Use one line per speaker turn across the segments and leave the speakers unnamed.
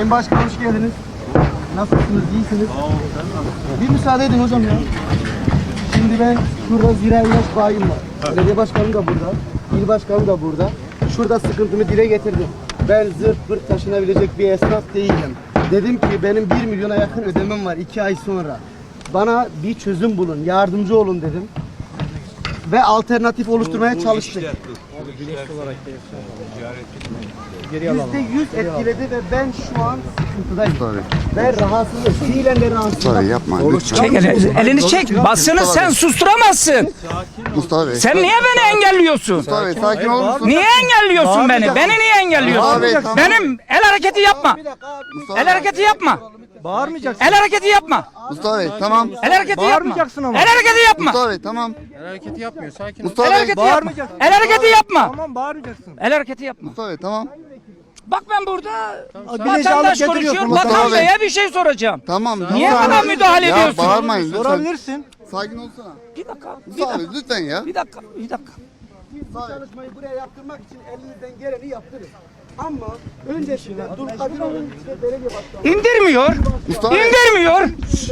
Sayın Başkan hoş geldiniz. Nasılsınız? İyisiniz? Bir müsaade edin hocam ya. Şimdi ben şurada zira ilaç bayim var. Belediye başkanım da burada. İl başkanım da burada. Şurada sıkıntımı dile getirdim. Ben zırt pırt taşınabilecek bir esnaf değilim. Dedim ki benim 1 milyona yakın ödemem var 2 ay sonra. Bana bir çözüm bulun, yardımcı olun dedim. Ve alternatif oluşturmaya çalıştık. Yüzde yüz etkiledi ve ben şu an sıkıntıdayım. Ben rahatsızım. Fiilen de rahatsızım.
Mustafa yapma lütfen.
Çek elini, elini çek. Basını sen susturamazsın.
Mustafa Bey.
Sen niye beni engelliyorsun?
Mustafa Bey sakin olur musun?
Niye engelliyorsun beni? Beni niye engelliyorsun? Benim el hareketi yapma.
Mustafa
El hareketi yapma.
Bağırmayacaksın.
El hareketi yapma.
Mustafa Bey tamam.
El hareketi yapma.
Bağırmayacaksın ama.
El hareketi yapma.
Mustafa Bey tamam.
hareketi yapmıyor. Sakin ol.
El
Mustafa Bey.
hareketi yapma.
Bağırmayacaksın.
El hareketi yapma.
Tamam bağırmayacaksın.
El hareketi yapma.
Mustafa Bey tamam.
Bak ben burada
Güneşi alıp
vatandaş
getiriyorsun
konuşuyor. Bakan. Bey'e bir şey soracağım.
Tamam.
Niye
lütfen.
bana müdahale
ya,
ediyorsun?
bağırmayın lütfen.
Sorabilirsin.
Sakin olsana.
Bir dakika. Bir dakika.
lütfen ya.
Bir dakika. Bir dakika.
Bu çalışmayı buraya yaptırmak için elinizden geleni yaptırın. Ama öncesinde Dulkadiroğlu'nun işte belediye başkanı
İndirmiyor.
Mustafa Bey.
İndirmiyor.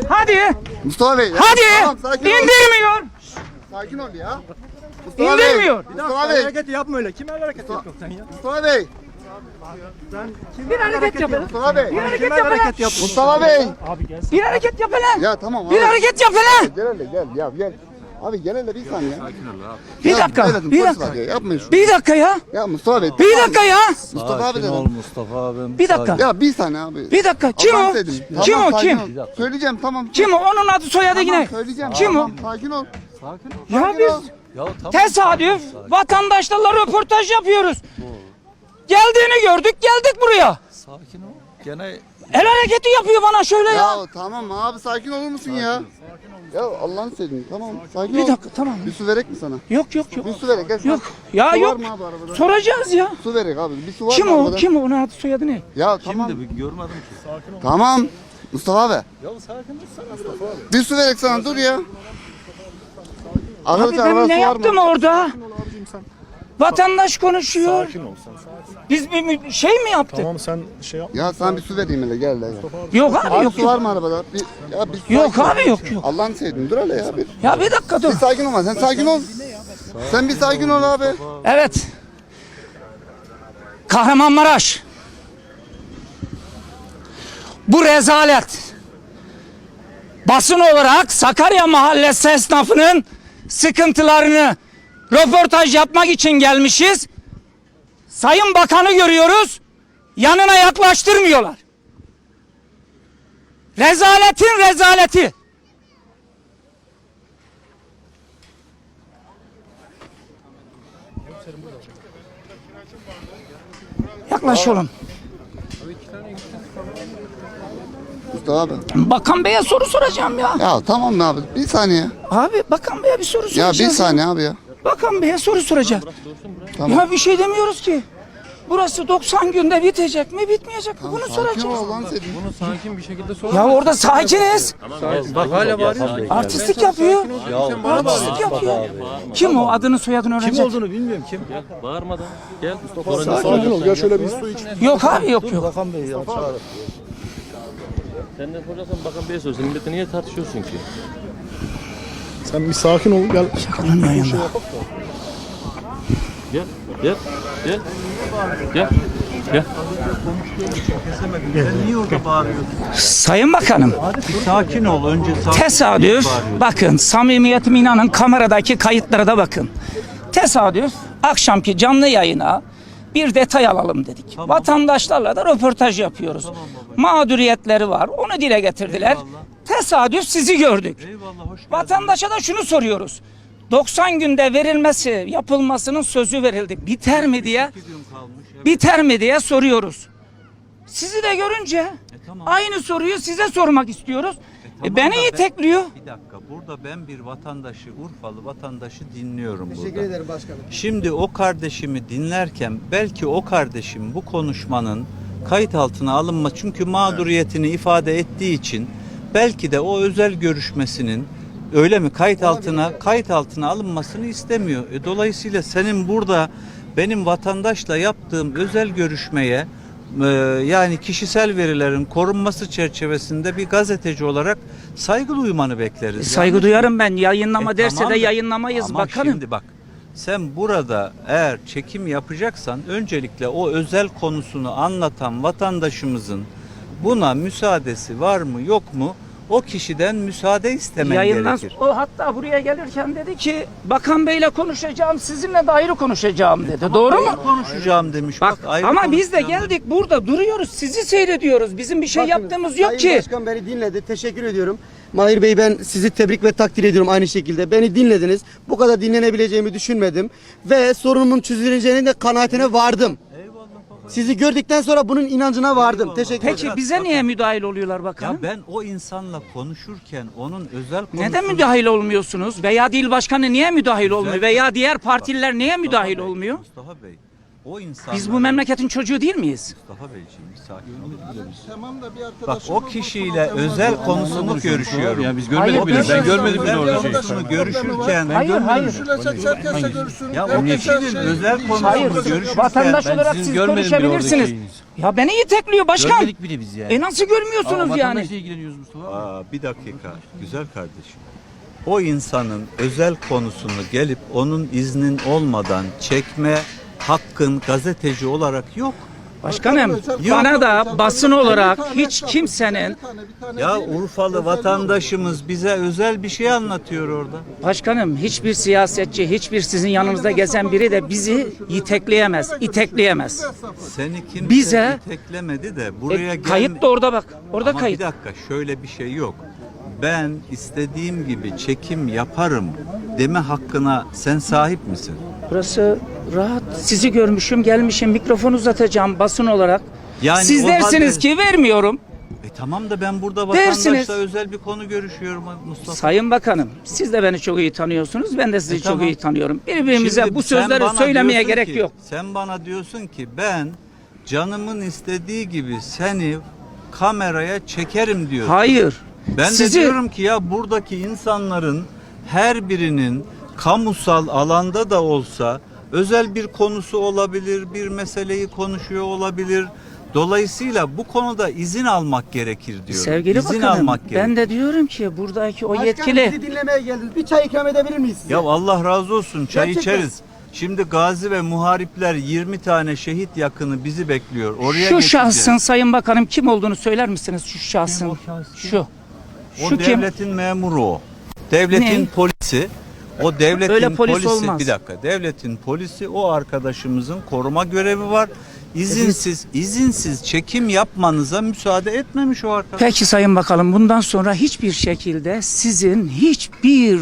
Hadi.
Mustafa Bey. ya.
Hadi.
Tamam sakin ol.
İndirmiyor.
Sakin ol ya. Mustafa Bey.
İndirmiyor.
Mustafa Bey.
hareketi yapma öyle. Kim el hareketi yapıyor sen ya?
Mustafa Bey.
Bir hareket yap hele.
Mustafa Bey.
Bir hareket yap hele.
hareket yapıyor?
Mustafa Bey.
Bir hareket yap hele.
Ya tamam
Bir
abi.
hareket yap hele.
Gel hele gel ya gel. Abi gel hele bir saniye.
Bir dakika. Bir dakika.
ya, Yapmayın şunu.
Bir dakika ya.
Ya Mustafa Bey.
Bir dakika ya.
Mustafa abi
ol
dedim.
Mustafa abim.
Bir dakika.
Ya bir saniye abi.
Bir dakika. Kim o? Kim o? Kim?
Söyleyeceğim tamam.
Kim o? Onun adı soyadı
Tamam,
yine.
söyleyeceğim.
Kim o?
Sakin ol.
Sakin ol.
Ya biz.
Ya tamam.
tesadüf vatandaşlarla röportaj yapıyoruz. Geldiğini gördük geldik buraya.
Sakin ol. Gene
El hareketi yapıyor bana şöyle ya.
Ya tamam abi sakin olur musun ya? Ya Allah'ını seveyim tamam sakin
Bir
ol.
dakika tamam.
Bir su verek mi sana?
Yok yok yok.
Bir su verek gel.
Yok. Ya
Su
yok.
var mı abi arabada?
Soracağız ya.
Su verek abi. Bir su var
Kim
mı
o?
arabada?
Kim o? Onun adı soyadı ne?
Ya tamam.
kimdi bir görmedim ki.
Tamam. Mustafa abi.
Ya sakin ol Mustafa abi.
Bir su verek sana dur ya.
Abi
Arkadaşlar
ben
arabada
ne
su var
yaptım
mı?
orada? Vatandaş konuşuyor.
Sakin ol sen. Sakin.
Biz bir mü- şey mi yaptık?
Tamam sen şey yap.
Ya sana bir su vereyim hele gel hele.
Yok abi
Abi
yok
su var mı arabada? Bir, ya bir su
Yok
sakin ol.
abi yok yok.
Allah'ını sevdim dur hele ya bir.
Ya bir dakika dur.
Bir sakin olma sen sakin ol. Sen bir sakin ol abi.
Evet. Kahramanmaraş. Bu rezalet. Basın olarak Sakarya Mahallesi esnafının sıkıntılarını röportaj yapmak için gelmişiz. Sayın Bakanı görüyoruz. Yanına yaklaştırmıyorlar. Rezaletin rezaleti. Yaklaş oğlum.
Mustafa abi.
Bakan Bey'e soru soracağım ya.
Ya tamam mı abi? Bir saniye.
Abi Bakan Bey'e bir soru
Ya
soracağız.
bir saniye abi ya.
Bakan Bey'e soru soracağız.
Tamam.
Ya bir şey demiyoruz ki. Burası 90 günde bitecek mi bitmeyecek mi bunu
Sakin ol
soracağız.
Seveyim.
Bunu sakin bir şekilde sor.
Ya orada sakiniz.
Bak hala bağırıyorsun.
Artistlik yapıyor.
Ya
Artistlik yapıyor. Kim o? Adını soyadını
kim
öğrenecek.
olduğunu bilmiyorum kim.
Bağırmadan. Gel.
Sakin ol. Gel şöyle bir su iç.
Yok abi yok yok.
Bakan Bey ya çağır.
Sen de sorarsan bakan beye sor. Sen milletle niye tartışıyorsun ki?
Sen bir sakin ol. Gel.
Onun yayında.
Gel. Gel. Gel. Gel. Gel.
Sayın Bakanım.
Sakin ol önce sakin.
Tesadüf. Bakın samimiyetim inanın kameradaki kayıtlara da bakın. Tesadüf akşamki canlı yayına bir detay alalım dedik. Vatandaşlarla da röportaj yapıyoruz. Mağduriyetleri var. Onu dile getirdiler. Tesadüf sizi gördük.
Eyvallah hoş geldin.
Vatandaşa da şunu soruyoruz. 90 günde verilmesi, yapılmasının sözü verildi. Biter mi diye?
Kalmış. Evet.
Biter mi diye soruyoruz. Sizi de görünce
tamam.
aynı soruyu size sormak istiyoruz. E,
tamam
beni
da ben-
itekliyor.
Bir dakika burada ben bir vatandaşı Urfalı vatandaşı dinliyorum
Teşekkür
burada.
ederim başkanım.
Şimdi o kardeşimi dinlerken belki o kardeşim bu konuşmanın kayıt altına alınma çünkü mağduriyetini ifade ettiği için belki de o özel görüşmesinin öyle mi kayıt altına kayıt altına alınmasını istemiyor. E, dolayısıyla senin burada benim vatandaşla yaptığım özel görüşmeye e, yani kişisel verilerin korunması çerçevesinde bir gazeteci olarak saygı duymanı bekleriz.
Saygı
Yanlış
duyarım ben. Yayınlama
E,
derse
tamam
de yayınlamayız
Ama
bakanım.
şimdi bak sen burada eğer çekim yapacaksan öncelikle o özel konusunu anlatan vatandaşımızın buna müsaadesi var mı yok mu o kişiden müsaade istemen
Yayından
gerekir.
o hatta buraya gelirken dedi ki Bakan Bey'le konuşacağım, sizinle de ayrı konuşacağım dedi. Doğru mu?
Konuşacağım demiş.
Bak,
ayrı
ama biz de
konuşacağım
geldik burada duruyoruz. Sizi seyrediyoruz. Bizim bir şey
Bakın,
yaptığımız yok
Sayın
ki.
Başkan beni dinledi. Teşekkür ediyorum. Mahir Bey ben sizi tebrik ve takdir ediyorum aynı şekilde. Beni dinlediniz. Bu kadar dinlenebileceğimi düşünmedim. Ve sorunumun çözüleceğine de kanaatine vardım. Sizi gördükten sonra bunun inancına vardım. Teşekkür ederim.
Peki bize niye müdahil oluyorlar bakanım?
Ya ben o insanla konuşurken onun özel konusunu...
Neden müdahil olmuyorsunuz? Veya dil başkanı niye müdahil olmuyor? Veya diğer partiler niye müdahil
Mustafa Bey,
olmuyor?
Mustafa Bey, o insan...
Biz bu memleketin çocuğu değil miyiz?
Mustafa Beyciğim sakin olun.
Tamam da bir
Bak o kişiyle özel konusunu görüşüyorum.
Ya biz
Hayır,
görmedik bile.
ben-
görmedim bile
Ben
orada şey.
konusunu görüşürken...
Hayır, hayır.
Görüşülecek herkese görüşsün.
Ya o
Herkese
kişinin
şey-
özel konusunu
Hayır.
görüşürken...
Vatandaş olarak
sizin
siz
görmedim bile
konuşabilirsiniz.
oradaki.
Ya beni itekliyor başkan.
Görmedik bile biz yani.
E nasıl görmüyorsunuz yani?
vatandaşla ilgileniyoruz Mustafa abi.
Aa, bir dakika güzel kardeşim. O insanın özel konusunu gelip onun iznin olmadan çekme hakkın gazeteci olarak yok.
Başkanım bana da basın olarak hiç kimsenin
bir tane, bir tane
Ya? Urfalı vatandaşımız bize özel bir şey anlatıyor orada.
Başkanım hiçbir siyasetçi, hiçbir sizin yanınızda gezen biri de bizi itekleyemez, itekleyemez.
Seni kimse
Bize-
iteklemedi de buraya
E, kayıt da orada bak. Orada
Ama
kayıt.
bir dakika şöyle bir şey yok. Ben istediğim gibi çekim yaparım deme hakkına sen sahip misin?
Burası rahat. Sizi görmüşüm, gelmişim, mikrofon uzatacağım basın olarak.
Yani
Siz
o
dersiniz
halde-
ki vermiyorum.
E tamam da ben burada
Dersiniz.
vatandaşla özel bir konu görüşüyorum Mustafa.
Sayın Bakanım, siz de beni çok iyi tanıyorsunuz. Ben de sizi
E,
çok
tamam.
iyi tanıyorum. Birbirimize
Şimdi
bu
sen
sözleri
bana
söylemeye
diyorsun
gerek
ki-
yok.
Sen bana diyorsun ki ben canımın istediği gibi seni kameraya çekerim diyorsun.
Hayır.
Ben
Sizi
de diyorum ki ya buradaki insanların her birinin kamusal alanda da olsa özel bir konusu olabilir, bir meseleyi konuşuyor olabilir. Dolayısıyla bu konuda izin almak gerekir diyorum.
sevgili
izin
bakanım,
almak gerekir.
ben de diyorum ki buradaki o
Başkanım,
yetkili
Sizi dinlemeye geldiniz. Bir çay ikram edebilir miyiz size?
Ya Allah razı olsun çay
Gerçekten.
içeriz. Şimdi gazi ve muharipler 20 tane şehit yakını bizi bekliyor. Oraya
şu
geçeceğiz.
şahsın Sayın Bakanım kim olduğunu söyler misiniz şu şahsın? Şu.
O
Şu kim?
devletin memuru o. Devletin
Ne?
polisi. O devletin
Öyle polis
polisi
olmaz.
bir dakika. Devletin polisi o arkadaşımızın koruma görevi var. İzinsiz izinsiz çekim yapmanıza müsaade etmemiş o arkadaş.
Peki Sayın Bakanım bundan sonra hiçbir şekilde sizin hiçbir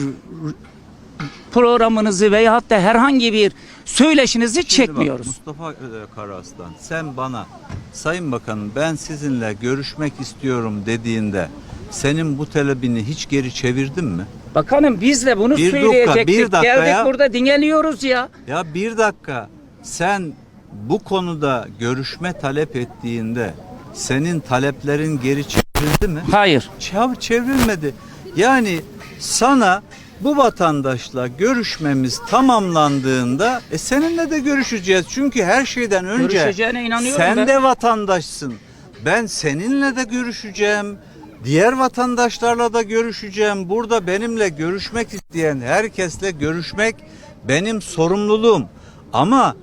programınızı veyahut da herhangi bir söyleşinizi
Şimdi bak,
çekmiyoruz.
Mustafa e, Karaslan sen bana Sayın Bakanım ben sizinle görüşmek istiyorum dediğinde senin bu talebini hiç geri çevirdin mi?
Bakanım biz de bunu
Bir dakika,
söyleyecektik.
bir dakika
Geldik
ya.
burada dinleniyoruz ya.
Ya bir dakika sen bu konuda görüşme talep ettiğinde senin taleplerin geri çevrildi mi?
Hayır.
Çevrilmedi. Yani sana bu vatandaşla görüşmemiz tamamlandığında e seninle de görüşeceğiz. Çünkü her şeyden önce
Görüşeceğine inanıyorum
sen
ben.
de vatandaşsın. Ben seninle de görüşeceğim. Diğer vatandaşlarla da görüşeceğim. Burada benimle görüşmek isteyen herkesle görüşmek benim sorumluluğum. Ama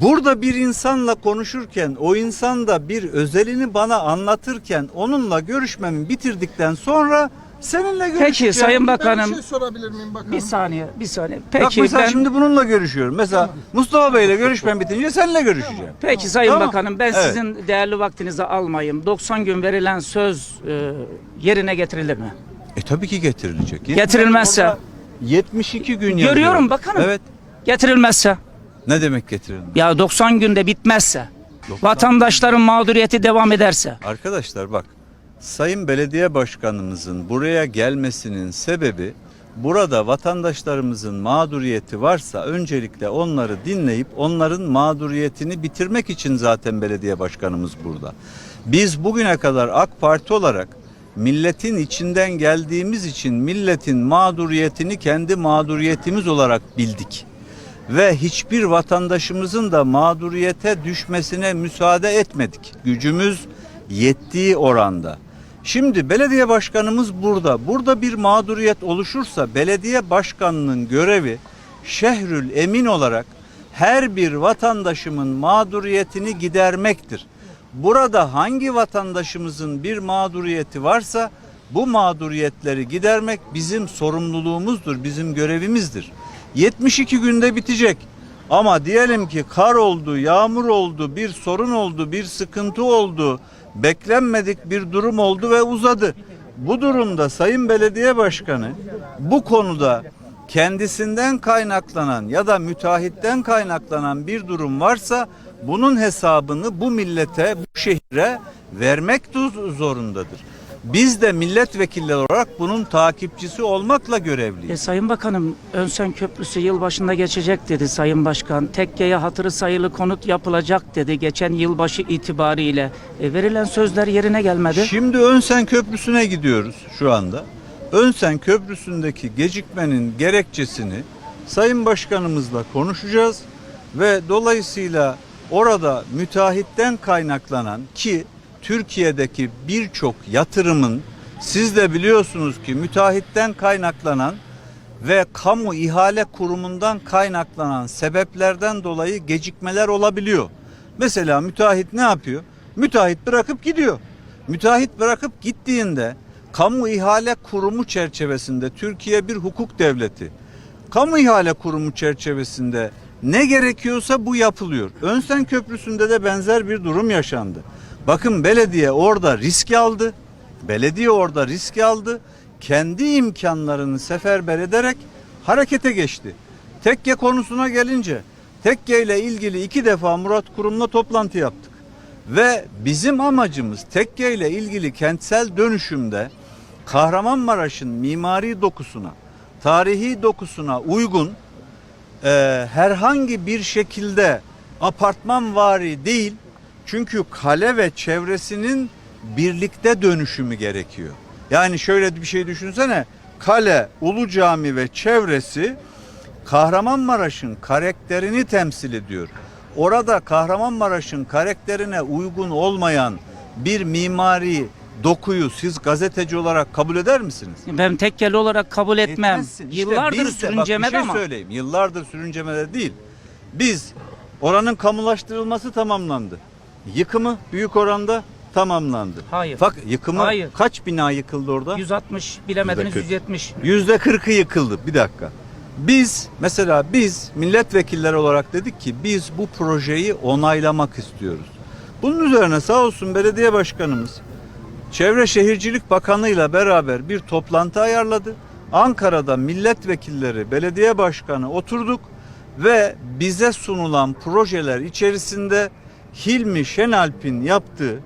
Burada bir insanla konuşurken o insan da bir özelini bana anlatırken onunla görüşmemi bitirdikten sonra seninle görüşeceğim.
Peki Sayın
Ben bir
Bakanım
şey sorabilir miyim bakalım?
bir saniye bir saniye.
Bak
Peki
mesela
ben
şimdi bununla görüşüyorum. Mesela Mustafa Bey'le görüşmem bitince seninle görüşeceğim.
Peki Sayın
Tamam.
Bakanım ben
Evet.
sizin değerli vaktinizi almayayım. 90 gün verilen söz e, yerine getirilir mi?
E tabii ki getirilecek.
Getirilmezse?
Orada 72 gün
Görüyorum
yazıyor.
bakanım.
Evet.
Getirilmezse
Ne demek getirilmez?
ya 90 günde bitmezse vatandaşların mağduriyeti devam ederse
Arkadaşlar bak Sayın Belediye Başkanımızın buraya gelmesinin sebebi burada vatandaşlarımızın mağduriyeti varsa öncelikle onları dinleyip onların mağduriyetini bitirmek için zaten belediye başkanımız burada. Biz bugüne kadar AK Parti olarak milletin içinden geldiğimiz için milletin mağduriyetini kendi mağduriyetimiz olarak bildik. ve hiçbir vatandaşımızın da mağduriyete düşmesine müsaade etmedik. Gücümüz yettiği oranda. Şimdi belediye başkanımız burada. Burada bir mağduriyet oluşursa belediye başkanının görevi şehrül emin olarak her bir vatandaşımın mağduriyetini gidermektir. Burada hangi vatandaşımızın bir mağduriyeti varsa bu mağduriyetleri gidermek bizim sorumluluğumuzdur, bizim görevimizdir. 72 günde bitecek. Ama diyelim ki kar oldu, yağmur oldu, bir sorun oldu, bir sıkıntı oldu, beklenmedik bir durum oldu ve uzadı. Bu durumda Sayın Belediye Başkanı bu konuda kendisinden kaynaklanan ya da müteahhitten kaynaklanan bir durum varsa bunun hesabını bu millete, bu şehre vermek zorundadır. Biz de milletvekilleri olarak bunun takipçisi olmakla görevliyiz.
E, Sayın Bakanım Önsen Köprüsü yılbaşında geçecek dedi Sayın Başkan. Tekkeye hatırı sayılı konut yapılacak dedi geçen yılbaşı itibariyle. E, verilen sözler yerine gelmedi.
Şimdi Önsen Köprüsü'ne gidiyoruz şu anda. Önsen Köprüsü'ndeki gecikmenin gerekçesini Sayın Başkanımızla konuşacağız ve dolayısıyla orada müteahhitten kaynaklanan ki Türkiye'deki birçok yatırımın siz de biliyorsunuz ki müteahhitten kaynaklanan ve kamu ihale kurumundan kaynaklanan sebeplerden dolayı gecikmeler olabiliyor. Mesela müteahhit ne yapıyor? Müteahhit bırakıp gidiyor. Müteahhit bırakıp gittiğinde kamu ihale kurumu çerçevesinde Türkiye bir hukuk devleti. Kamu ihale kurumu çerçevesinde ne gerekiyorsa bu yapılıyor. Önsen Köprüsü'nde de benzer bir durum yaşandı. Bakın belediye orada risk aldı. Belediye orada risk aldı. Kendi imkanlarını seferber ederek harekete geçti. Tekke konusuna gelince tekke ile ilgili iki defa Murat Kurum'la toplantı yaptık. Ve bizim amacımız tekke ile ilgili kentsel dönüşümde Kahramanmaraş'ın mimari dokusuna, tarihi dokusuna uygun e, herhangi bir şekilde apartmanvari değil çünkü kale ve çevresinin birlikte dönüşümü gerekiyor. Yani şöyle bir şey düşünsene kale, Ulu Cami ve çevresi Kahramanmaraş'ın karakterini temsil ediyor. Orada Kahramanmaraş'ın karakterine uygun olmayan bir mimari dokuyu siz gazeteci olarak kabul eder misiniz?
Ben tekkeli olarak kabul etmem.
Etmezsin. İşte
Yıllardır
bak
sürüncemede
şey
ama.
söyleyeyim. Yıllardır sürüncemede değil. Biz oranın kamulaştırılması tamamlandı. Yıkımı büyük oranda tamamlandı.
Hayır.
Fakat yıkımı
Hayır.
kaç bina yıkıldı orada?
160 bilemediniz
Yüzde
170.
Yüzde kırkı yıkıldı. Bir dakika. Biz mesela biz milletvekilleri olarak dedik ki biz bu projeyi onaylamak istiyoruz. Bunun üzerine sağ olsun belediye başkanımız Çevre Şehircilik Bakanı ile beraber bir toplantı ayarladı. Ankara'da milletvekilleri, belediye başkanı oturduk ve bize sunulan projeler içerisinde Hilmi Şenalp'in yaptığı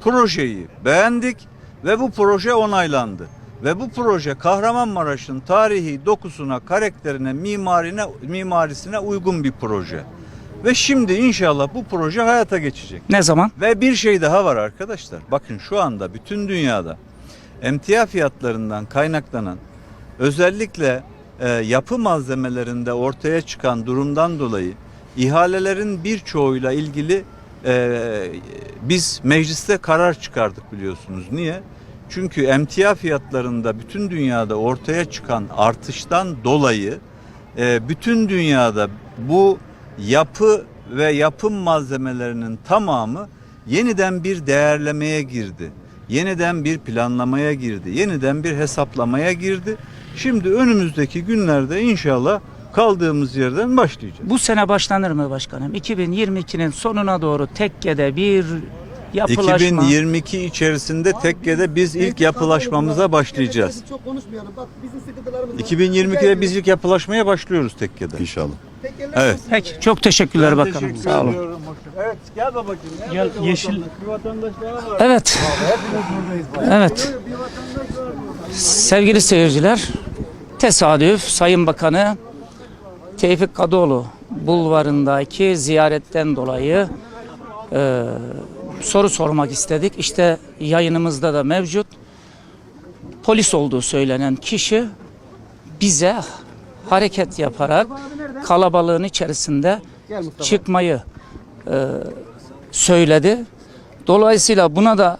projeyi beğendik ve bu proje onaylandı. Ve bu proje Kahramanmaraş'ın tarihi dokusuna, karakterine, mimarine, mimarisine uygun bir proje. Ve şimdi inşallah bu proje hayata geçecek.
Ne zaman?
Ve bir şey daha var arkadaşlar. Bakın şu anda bütün dünyada emtia fiyatlarından kaynaklanan özellikle e, yapı malzemelerinde ortaya çıkan durumdan dolayı ihalelerin birçoğuyla ilgili e, biz mecliste karar çıkardık biliyorsunuz. Niye? Çünkü emtia fiyatlarında bütün dünyada ortaya çıkan artıştan dolayı e, bütün dünyada bu yapı ve yapım malzemelerinin tamamı yeniden bir değerlemeye girdi. Yeniden bir planlamaya girdi. Yeniden bir hesaplamaya girdi. Şimdi önümüzdeki günlerde inşallah kaldığımız yerden başlayacağız.
Bu sene başlanır mı başkanım? 2022'nin sonuna doğru tekkede bir yapılaşma.
2022 içerisinde tekkede biz ilk yapılaşmamıza başlayacağız.
Çok konuşmayalım. Bak bizim sıkıntılarımız var.
2022'de biz ilk yapılaşmaya başlıyoruz tekkede.
İnşallah.
Evet.
Peki çok teşekkürler
Ben
bakanım.
teşekkür
Sağ olun.
ediyorum. Evet gel babacığım.
Gel, yeşil-
vatandaş? Bir vatandaş daha var.
Evet. Evet. Sevgili seyirciler, tesadüf Sayın Bakanı Tevfik Kadıoğlu bulvarındaki ziyaretten dolayı e, soru sormak istedik. İşte yayınımızda da mevcut. Polis olduğu söylenen kişi bize hareket yaparak kalabalığın içerisinde çıkmayı e, söyledi. Dolayısıyla buna da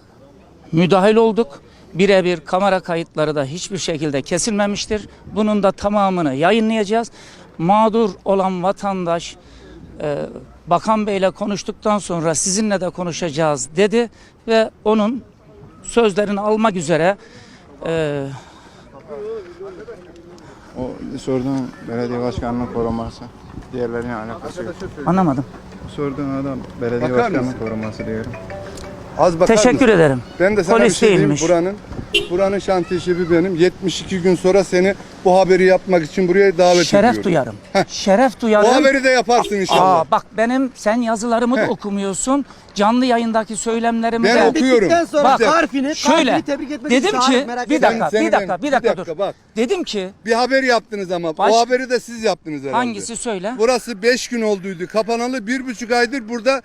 müdahil olduk. Birebir kamera kayıtları da hiçbir şekilde kesilmemiştir. Bunun da tamamını yayınlayacağız. Mağdur olan vatandaş e, Bakan Bey'le konuştuktan sonra sizinle de konuşacağız dedi ve onun sözlerini almak üzere e,
O sorduğun belediye başkanının koruması. Diğerlerine alakası yok.
anlamadım.
Sorduğun adam belediye
Bakar
başkanının
mısın?
koruması diyorum.
Az bakar
Teşekkür
mısın?
ederim.
Ben de sana
Polis
bir şey diyeyim.
değilmiş.
Buranın, buranın şantiye şefi benim. 72 gün sonra seni bu haberi yapmak için buraya davet
Şeref
ediyorum.
duyarım.
Heh.
Şeref duyarım.
O haberi de yaparsın inşallah.
Aa, bak benim sen yazılarımı da
Heh.
okumuyorsun. Canlı yayındaki söylemlerimi
Ben
de
okuyorum.
Bittikten sonra
Bak,
harfini,
şöyle
harfini tebrik etmek
dedim
için
ki
merak
bir dakika,
Seni
bir dakika, bir dakika,
bir dakika,
dur.
bak.
Dedim ki
Bir haber yaptınız ama.
Baş-
O haberi de siz yaptınız herhalde.
hangisi söyle?
Burası 5 gün olduydu. Kapanalı bir buçuk aydır burada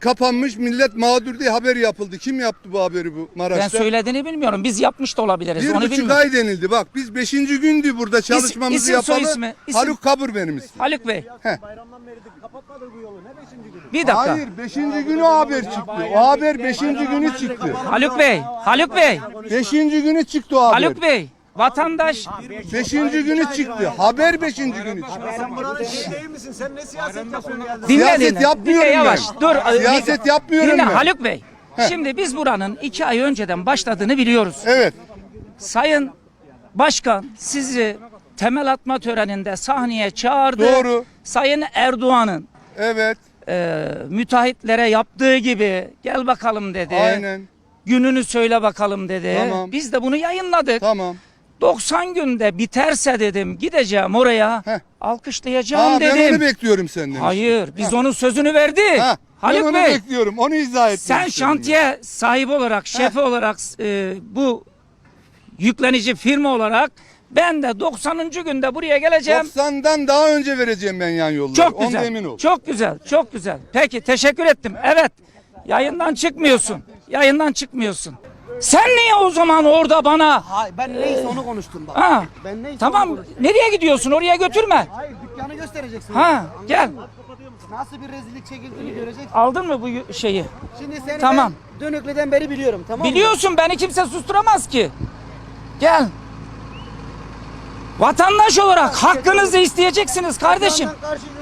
kapanmış millet mağdur diye haber yapıldı. Kim yaptı bu haberi bu
Ben
Maraş'ta?
söylediğini bilmiyorum. Biz yapmış da olabiliriz.
Bir
Onu
buçuk
bilmiyorum.
ay denildi. Bak biz beşinci gündü burada çalışmamızı
isim, soy
yapalı.
ismi, isim.
Haluk Kabur benim ismim.
Haluk Bey.
Heh.
Bir dakika.
Hayır beşinci günü o haber çıktı. O haber beşinci günü çıktı.
Haluk Bey. Haluk Bey.
Beşinci günü çıktı o haber.
Haluk Bey. Vatandaş
Beşinci günü çıktı. Haber beşinci günü çıktı.
dinle
Siyaset
dinle.
yapmıyorum
dinle
ben.
yavaş. Dur.
Siyaset yapmıyorum
Dinle
ben.
Haluk Bey. Şimdi biz buranın iki ay önceden başladığını biliyoruz.
Evet.
Sayın Başkan sizi temel atma töreninde sahneye çağırdı.
Doğru.
Sayın Erdoğan'ın
Evet.
e, müteahhitlere yaptığı gibi gel bakalım dedi.
Aynen.
Gününü söyle bakalım dedi.
Tamam.
Biz de bunu yayınladık.
Tamam.
90 günde biterse dedim gideceğim oraya
Heh.
alkışlayacağım
Ha, ben
dedim.
onu bekliyorum senden.
Hayır biz onun sözünü verdik.
Ha, ben
Haluk
onu
Bey
bekliyorum. Onu izah et.
sen şantiye sahibi olarak, şefi olarak e, bu yüklenici firma olarak ben de 90. günde buraya geleceğim.
90'dan daha önce vereceğim ben yan yolları.
Çok
Onda
güzel.
emin ol.
Çok güzel. Çok güzel. Peki teşekkür ettim. Evet. Yayından çıkmıyorsun. Yayından çıkmıyorsun. Sen niye o zaman orada bana?
Hayır, ben neyse onu konuştum bak.
Ha.
Ben neyse onu
Tamam.
konuştum.
Nereye gidiyorsun? Oraya götürme.
Hayır dükkanı göstereceksin.
Ha, gel.
Nasıl bir rezillik çekildiğini göreceksin.
Aldın mı bu şeyi?
Şimdi seni
Tamam.
ben Dönüklü'den beri biliyorum tamam mı?
Biliyorsun beni kimse susturamaz ki. Gel. Vatandaş olarak hakkınızı isteyeceksiniz kardeşim.
Karşı göstereceğim.